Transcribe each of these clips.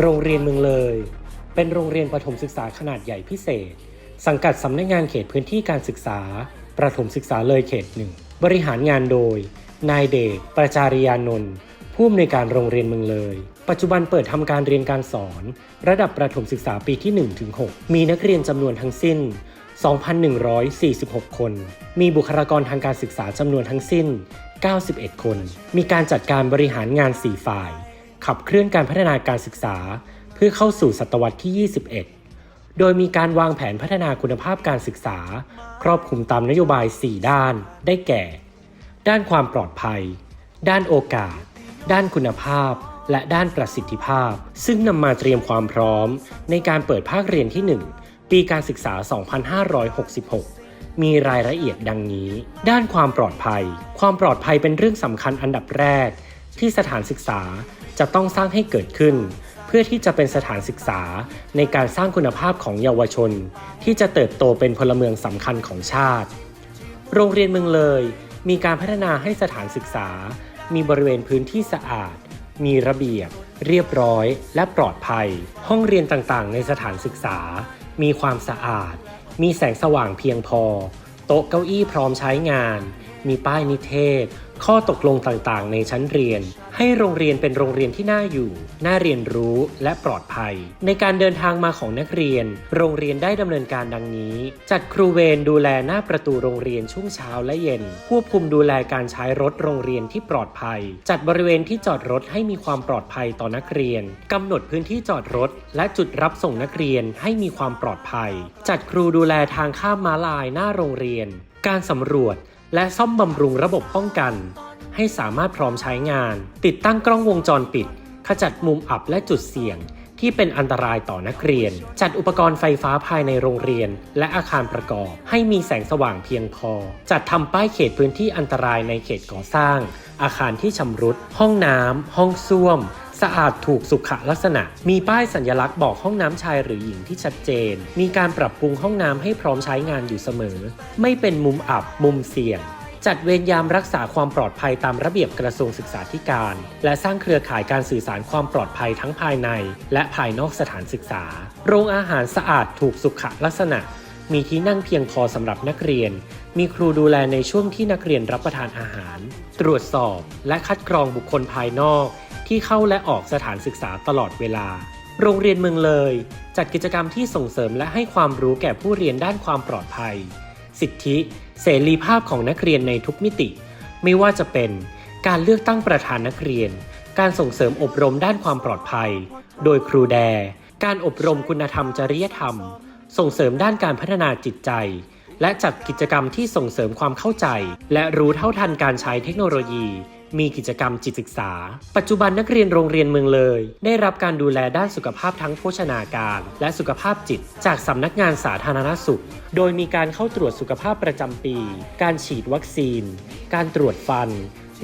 โรงเรียนเมืองเลย เป็นโรงเรียนประถมศึกษาขนาดใหญ่พิเศษ สังกัดสำนักงานเขตพื้นที่การศึกษา ประถมศึกษาเลยเขตหนึ่ง บริหารงานโดย นายเดช ประจาริยานนท์ผู้อำนวยการโรงเรียนเมืองเลย ปัจจุบันเปิดทำการเรียนการสอน ระดับประถมศึกษาปีที่1-6มีนักเรียนจำนวนทั้งสิ้น 2,146 คน มีบุคลากรทางการศึกษาจำนวนทั้งสิ้น 91 คน มีการจัดการบริหารงาน 4 ฝ่าย ขับเคลื่อนการพัฒนาการศึกษา เพื่อเข้าสู่ศตวรรษที่ 21 โดยมีการวางแผนพัฒนาคุณภาพการศึกษา ครอบคลุมตามนโยบาย 4 ด้าน ได้แก่ ด้านความปลอดภัย ด้านโอกาส ด้านคุณภาพ และด้านประสิทธิภาพ ซึ่งนำมาเตรียมความพร้อม ในการเปิดภาคเรียนที่ 1 ปีการศึกษา 2566มีรายละเอียดดังนี้ ด้านความปลอดภัย ความปลอดภัยเป็นเรื่องสำคัญอันดับแรก ที่สถานศึกษา จะต้องสร้างให้เกิดขึ้น เพื่อที่จะเป็นสถานศึกษาในการสร้างคุณภาพของเยาวชน ที่จะเติบโตเป็นพลเมืองสำคัญของชาติ โรงเรียนเมืองเลย มีการพัฒนาให้สถานศึกษา มีบริเวณพื้นที่สะอาด มีระเบียบ เรียบร้อย และปลอดภัย ห้องเรียนต่างๆ ในสถานศึกษา มีความสะอาด มีแสงสว่างเพียงพอ โต๊ะเก้าอี้พร้อมใช้งาน มีป้ายนิเทศ ข้อตกลงต่างๆ ในชั้นเรียน ให้โรงเรียนเป็นโรงเรียนที่น่าอยู่ น่าเรียนรู้และปลอดภัย ในการเดินทางมาของนักเรียน โรงเรียนได้ดำเนินการดังนี้ จัดครูเวรดูแลหน้าประตูโรงเรียนช่วงเช้าและเย็น ควบคุมดูแลการใช้รถโรงเรียนที่ปลอดภัย จัดบริเวณที่จอดรถให้มีความปลอดภัยต่อนักเรียนกำหนดพื้นที่จอดรถ และจุดรับส่งนักเรียนให้มีความปลอดภัย จัดครูดูแลทางข้ามม้าลายหน้าโรงเรียน การสำรวจ และซ่อมบำรุงระบบป้องกัน ให้สามารถพร้อมใช้งาน ติดตั้งกล้องวงจรปิด ขจัดมุมอับและจุดเสี่ยง ที่เป็นอันตรายต่อนักเรียน จัดอุปกรณ์ไฟฟ้าภายในโรงเรียน และอาคารประกอบ ให้มีแสงสว่างเพียงพอ จัดทำป้ายเขตพื้นที่อันตรายในเขตก่อสร้าง อาคารที่ชำรุด ห้องน้ำห้องส้วม สะอาดถูกสุขลักษณะ มีป้ายสัญลักษณ์บอกห้องน้ำชายหรือหญิงที่ชัดเจน มีการปรับปรุงห้องน้ำให้พร้อมใช้งานอยู่เสมอ ไม่เป็นมุมอับ มุมเสี่ยง จัดเวรยามรักษาความปลอดภัยตามระเบียบกระทรวงศึกษาธิการ และสร้างเครือข่ายการสื่อสารความปลอดภัยทั้งภายใน และภายนอกสถานศึกษา โรงอาหารสะอาดถูกสุขลักษณะ มีที่นั่งเพียงพอสำหรับนักเรียน มีครูดูแลในช่วงที่นักเรียนรับประทานอาหาร ตรวจสอบ และคัดกรองบุคคลภายนอก ที่เข้าและออกสถานศึกษาตลอดเวลา โรงเรียนเมืองเลย จัดกิจกรรมที่ส่งเสริมและให้ความรู้แก่ผู้เรียนด้านความปลอดภัย สิทธิ เสรีภาพของนักเรียนในทุกมิติ ไม่ว่าจะเป็น การเลือกตั้งประธานนักเรียน การส่งเสริมอบรมด้านความปลอดภัย โดยครูแด การอบรมคุณธรรมจริยธรรม ส่งเสริมด้านการพัฒนาจิตใจและจัดกิจกรรมที่ส่งเสริมความเข้าใจ และรู้เท่าทันการใช้เทคโนโลยี มีกิจกรรมจิตศึกษา ปัจจุบันนักเรียนโรงเรียนเมืองเลย ได้รับการดูแลด้านสุขภาพทั้งโภชนาการ และสุขภาพจิต จากสำนักงานสาธารณสุข โดยมีการเข้าตรวจสุขภาพประจำปี การฉีดวัคซีน การตรวจฟัน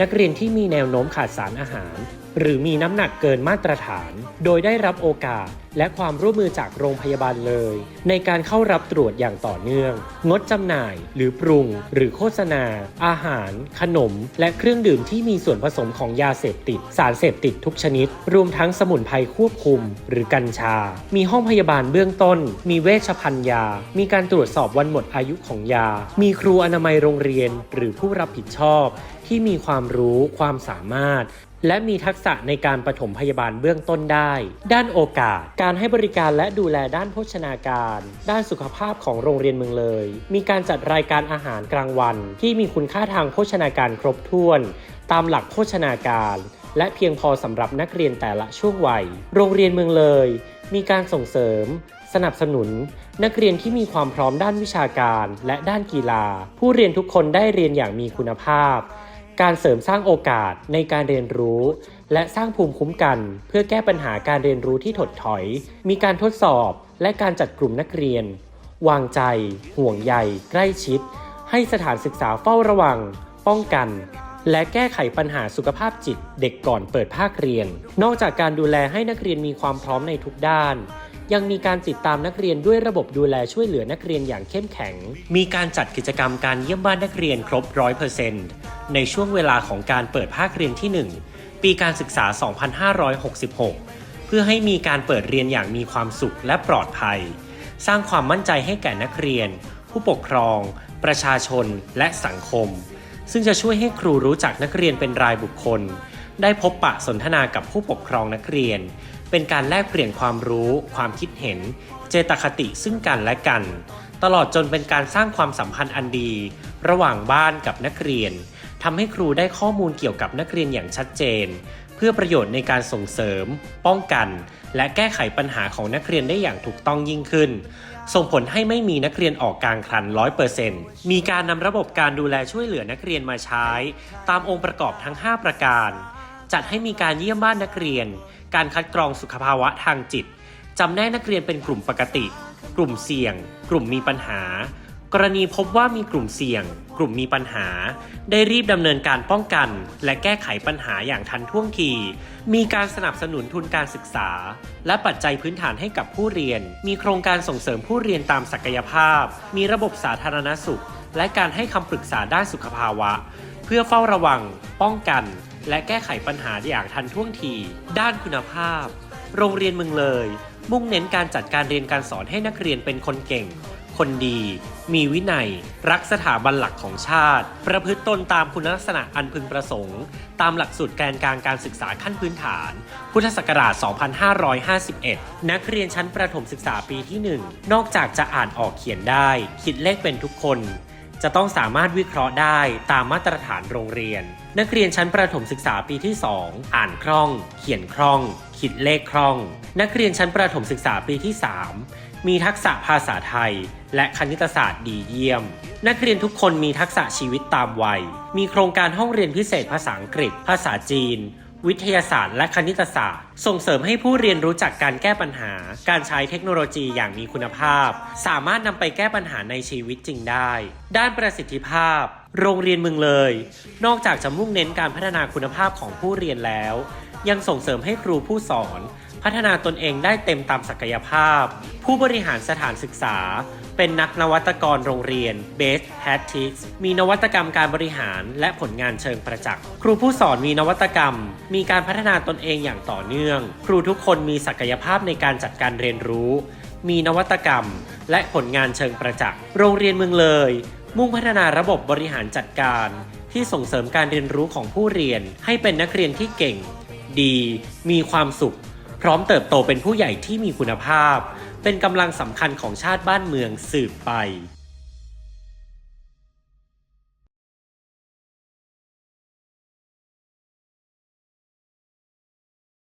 นักเรียนที่มีแนวโน้มขาดสารอาหาร หรือมีน้ำหนักเกินมาตรฐาน โดยได้รับโอกาส และความร่วมมือจากโรงพยาบาลเลย ในการเข้ารับตรวจอย่างต่อเนื่อง งดจำหน่ายหรือปรุง หรือโฆษณา อาหาร ขนม และเครื่องดื่มที่มีส่วนผสมของยาเสพติด สารเสพติดทุกชนิด รวมทั้งสมุนไพรควบคุม หรือกัญชา มีห้องพยาบาลเบื้องต้น มีเวชภัณฑ์ยา มีการตรวจสอบวันหมดอายุของยา มีครูอนามัยโรงเรียน หรือผู้รับผิดชอบ ที่มีความรู้ความสามารถ และมีทักษะในการปฐมพยาบาลเบื้องต้นได้ ด้านโอกาส การให้บริการและดูแลด้านโภชนาการ ด้านสุขภาพของโรงเรียนเมืองเลย มีการจัดรายการอาหารกลางวัน ที่มีคุณค่าทางโภชนาการครบถ้วน ตามหลักโภชนาการ และเพียงพอสำหรับนักเรียนแต่ละช่วงวัย โรงเรียนเมืองเลย มีการส่งเสริมสนับสนุน นักเรียนที่มีความพร้อมด้านวิชาการ และด้านกีฬา ผู้เรียนทุกคนได้เรียนอย่างมีคุณภาพ การเสริมสร้างโอกาสในการเรียนรู้ และสร้างภูมิคุ้มกัน เพื่อแก้ปัญหาการเรียนรู้ที่ถดถอย มีการทดสอบและการจัดกลุ่มนักเรียน วางใจ ห่วงใย ใกล้ชิด ให้สถานศึกษาเฝ้าระวัง ป้องกัน และแก้ไขปัญหาสุขภาพจิตเด็กก่อนเปิดภาคเรียน นอกจากการดูแลให้นักเรียนมีความพร้อมในทุกด้าน ยังมีการติดตามนักเรียนด้วยระบบดูแลช่วยเหลือนักเรียนอย่างเข้มแข็ง มีการจัดกิจกรรมการเยี่ยมบ้านนักเรียนครบร้อยเปอร์เซ็นต์ในช่วงเวลาของการเปิดภาคเรียนที่ 1 ปีการศึกษา 2566 เพื่อให้มีการเปิดเรียนอย่างมีความสุขและปลอดภัย สร้างความมั่นใจให้แก่นักเรียน ผู้ปกครอง ประชาชนและสังคม ซึ่งจะช่วยให้ครูรู้จักนักเรียนเป็นรายบุคคล ได้พบปะสนทนากับผู้ปกครองนักเรียน เป็นการแลกเปลี่ยนความรู้ ความคิดเห็น เจตคติซึ่งกันและกัน ตลอดจนเป็นการสร้างความสัมพันธ์อันดี ระหว่างบ้านกับนักเรียนทำให้ครูได้ข้อมูลเกี่ยวกับนักเรียนอย่างชัดเจน เพื่อประโยชน์ในการส่งเสริม ป้องกัน และแก้ไขปัญหาของนักเรียนได้อย่างถูกต้องยิ่งขึ้น ส่งผลให้ไม่มีนักเรียนออกกลางคัน100%มีการนำระบบการดูแลช่วยเหลือนักเรียนมาใช้ ตามองค์ประกอบทั้ง 5 ประการ จัดให้มีการเยี่ยมบ้านนักเรียน การคัดกรองสุขภาวะทางจิต จำแนกนักเรียนเป็นกลุ่มปกติ กลุ่มเสี่ยง กลุ่มมีปัญหา กรณีพบว่ามีกลุ่มเสี่ยง กลุ่มมีปัญหา ได้รีบดำเนินการป้องกัน และแก้ไขปัญหาอย่างทันท่วงที มีการสนับสนุนทุนการศึกษา และปัจจัยพื้นฐานให้กับผู้เรียน มีโครงการส่งเสริมผู้เรียนตามศักยภาพ มีระบบสาธารณสุข และการให้คำปรึกษาด้านสุขภาวะ เพื่อเฝ้าระวัง ป้องกัน และแก้ไขปัญหาอย่างทันท่วงที ด้านคุณภาพ โรงเรียนเมืองเลย มุ่งเน้นการจัดการเรียนการสอนให้นักเรียนเป็นคนเก่ง คนดี มีวินัย รักสถาบันหลักของชาติ ประพฤติตนตามคุณลักษณะอันพึงประสงค์ ตามหลักสูตรแกนกลางการศึกษาขั้นพื้นฐาน พุทธศักราช 2551 นักเรียนชั้นประถมศึกษาปีที่ 1 นอกจากจะอ่านออกเขียนได้ คิดเลขเป็นทุกคน จะต้องสามารถวิเคราะห์ได้ตามมาตรฐานโรงเรียน นักเรียนชั้นประถมศึกษาปีที่ 2 อ่านคล่อง เขียนคล่อง คิดเลขคล่อง นักเรียนชั้นประถมศึกษาปีที่ 3 มีทักษะภาษาไทย และคณิตศาสตร์ดีเยี่ยม นักเรียนทุกคนมีทักษะชีวิตตามวัย มีโครงการห้องเรียนพิเศษภาษาอังกฤษ ภาษาจีน วิทยาศาสตร์และคณิตศาสตร์ ส่งเสริมให้ผู้เรียนรู้จักการแก้ปัญหา การใช้เทคโนโลยีอย่างมีคุณภาพ สามารถนำไปแก้ปัญหาในชีวิตจริงได้ ด้านประสิทธิภาพ โรงเรียนเมืองเลย นอกจากจะมุ่งเน้นการพัฒนาคุณภาพของผู้เรียนแล้ว ยังส่งเสริมให้ครูผู้สอน พัฒนาตนเองได้เต็มตามศักยภาพ ผู้บริหารสถานศึกษา เป็นนักนวัตกรโรงเรียน Best Practice มีนวัตกรรมการบริหารและผลงานเชิงประจักษ์ ครูผู้สอนมีนวัตกรรม มีการพัฒนาตนเองอย่างต่อเนื่อง ครูทุกคนมีศักยภาพในการจัดการเรียนรู้ มีนวัตกรรม และผลงานเชิงประจักษ์ โรงเรียนเมืองเลย มุ่งพัฒนาระบบบริหารจัดการ ที่ส่งเสริมการเรียนรู้ของผู้เรียน ให้เป็นนักเรียนที่เก่ง ดี มีความสุข พร้อมเติบโตเป็นผู้ใหญ่ที่มีคุณภาพ เป็นกำลังสำคัญของชาติบ้านเมืองสืบไป